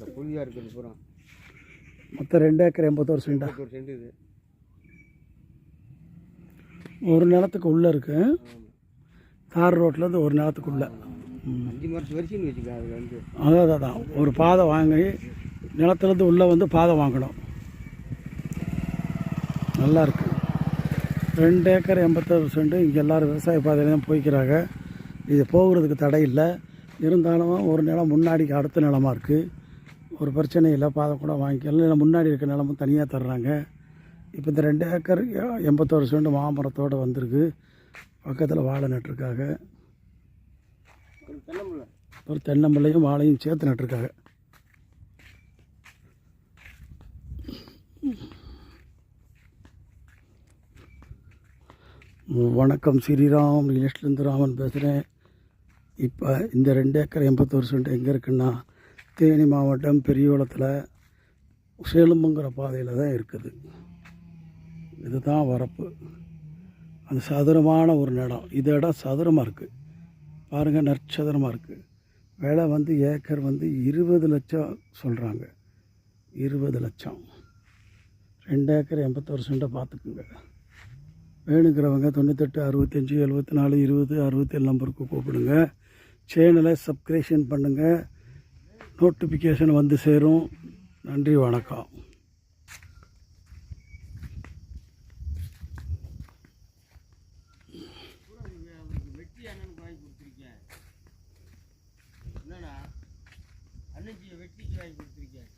இந்த புளியாக இருக்கிறது பூரா. மொத்தம் ரெண்டு ஏக்கர் எண்பத்தோரு சென்டா. ஒரு சென்ட் இது. ஒரு நிலத்துக்கு உள்ளே இருக்கு. ஆமாம் தார் ரோட்லேருந்து ஒரு நிலத்துக்குள்ளே அஞ்சு வருஷம் வரிசைன்னு வச்சுக்க அது வந்து. அதான் அதான் ஒரு பாதை வாங்கி நிலத்துலேருந்து உள்ளே வந்து பாதை வாங்கணும். நல்லா இருக்கு. ரெண்டு ஏக்கர் எண்பத்தோரு சென்ட் இங்கே எல்லோரும் விவசாய பாதையில தான் போய்க்கிறாங்க. இது போகிறதுக்கு தடை இல்லை. இருந்தாலும் ஒரு நிலம் முன்னாடி அடுத்த நிலமா இருக்குது ஒரு பிரச்சனை இல்லை பாதை கூட வாங்கிக்கலாம். இல்லை முன்னாடி இருக்க நிலமும் தனியாக தர்றாங்க. இப்போ இந்த ரெண்டு ஏக்கர் எண்பத்தோரு சென்ட் மாமரத்தோடு வந்திருக்கு. பக்கத்தில் வாழை நட்டிருக்காங்க. ஒரு தென்னம்பிள்ளையும் வாழையும் சேர்த்து நட்டிருக்காங்க. வணக்கம் ஸ்ரீராம் ரியலிஸ்ட்லேருந்து ராமன் பேசுகிறேன் இப்போ இந்த ரெண்டு ஏக்கர் எண்பத்தோரு சென்ட் எங்கே இருக்குன்னா தேனி மாவட்டம் பெரியோளத்தில் சேலம்புங்கிற பாதையில் தான் இருக்குது. இதுதான் வரப்பு. அந்த சதுரமான ஒரு நிலம். இது இடம் சதுரமாக இருக்குது பாருங்கள் நற்சதுரமாக இருக்குது விலை வந்து ஏக்கர் வந்து இருபது லட்சம் சொல்கிறாங்க இருபது லட்சம். ரெண்டு ஏக்கர் எண்பத்தோரு சென்ட்டை பார்த்துக்குங்க. வேணுங்கிறவங்க தொண்ணூத்தெட்டு அறுபத்தஞ்சி எழுபத்தி நாலு இருபது அறுபத்தேழு நம்பருக்கு கூப்பிடுங்க. சேனலை சப்ஸ்கிரேஷன் பண்ணுங்கள் நோட்டிஃபிகேஷன் வந்து சேரும். நன்றி வணக்கம். அண்ணன் வெட்டிக்கு வாங்கி கொடுத்துருக்கேன்.